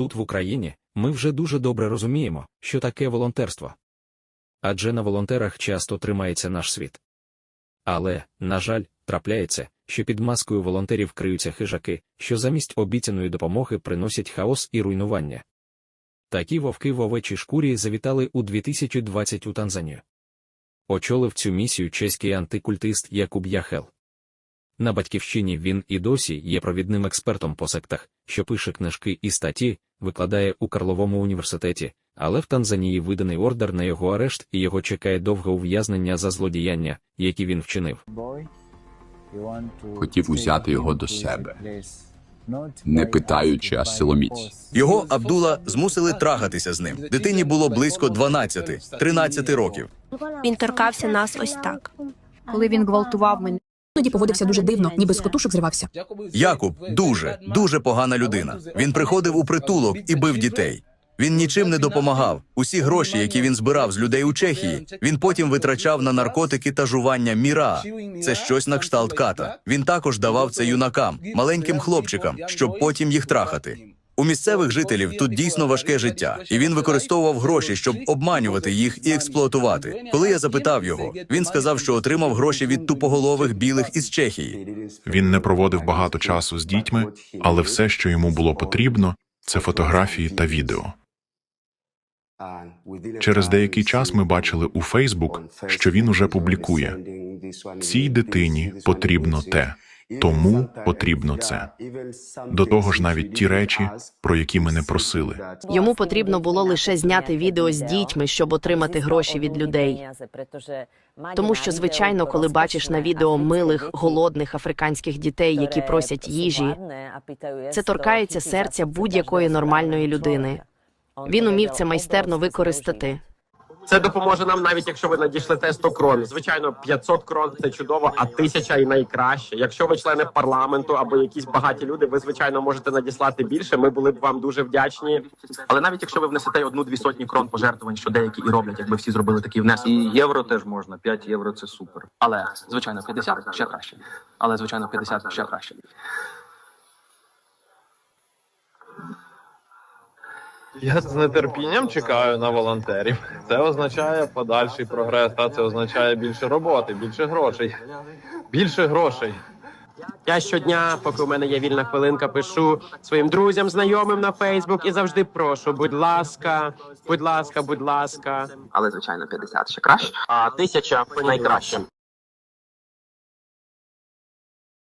Тут, в Україні, ми вже дуже добре розуміємо, що таке волонтерство. Адже на волонтерах часто тримається наш світ. Але, на жаль, трапляється, що під маскою волонтерів криються хижаки, що замість обіцяної допомоги приносять хаос і руйнування. Такі вовки в овечій шкурі завітали у 2020 у Танзанію. Очолив цю місію чеський антикультист Якуб Яхел. На батьківщині він і досі є провідним експертом по сектах, що пише книжки і статті, викладає у Карловому університеті, але в Танзанії виданий ордер на його арешт і його чекає довге ув'язнення за злодіяння, які він вчинив. Хотів узяти його до себе, не питаючи, а силоміць. Його Абдула змусили трахатися з ним. Дитині було близько 12-13 років. Він торкався нас ось так. коли він гвалтував мене. Іноді поводився дуже дивно, ніби з котушок зривався. Якуб дуже, дуже погана людина. Він приходив у притулок і бив дітей. Він нічим не допомагав. Усі гроші, які він збирав з людей у Чехії, він потім витрачав на наркотики та жування міра. Це щось на кшталт ката. Він також давав це юнакам, маленьким хлопчикам, щоб потім їх трахати. У місцевих жителів тут дійсно важке життя, і він використовував гроші, щоб обманювати їх і експлуатувати. Коли я запитав його, він сказав, що отримав гроші від тупоголових білих із Чехії. Він не проводив багато часу з дітьми, але все, що йому було потрібно, це фотографії та відео. Через деякий час ми бачили у Фейсбук, що він уже публікує. Цій дитині потрібно те, тому потрібно це. До того ж, навіть ті речі, про які ми не просили. Йому потрібно було лише зняти відео з дітьми, щоб отримати гроші від людей. Тому що, звичайно, коли бачиш на відео милих, голодних африканських дітей, які просять їжі, це торкається серця будь-якої нормальної людини. Він умів це майстерно використати. Це допоможе нам, навіть якщо ви надішлете 100 крон. Звичайно, 500 крон це чудово, а тисяча і найкраще. Якщо ви члени парламенту або якісь багаті люди, ви звичайно можете надіслати більше. Ми були б вам дуже вдячні. Але навіть якщо ви внесете одну-дві сотні крон пожертвувань, що деякі і роблять, якби всі зробили такий внесок. І євро теж можна. 5 євро це супер. Але звичайно, 50 ще краще. Але звичайно, 50 ще краще. Я з нетерпінням чекаю на волонтерів. Це означає подальший прогрес, та це означає більше роботи, більше грошей. Більше грошей. Я щодня, поки у мене є вільна хвилинка, пишу своїм друзям, знайомим на Фейсбук і завжди прошу, будь ласка, будь ласка, будь ласка. Але звичайно, 50 ще краще. А тисяча найкраще.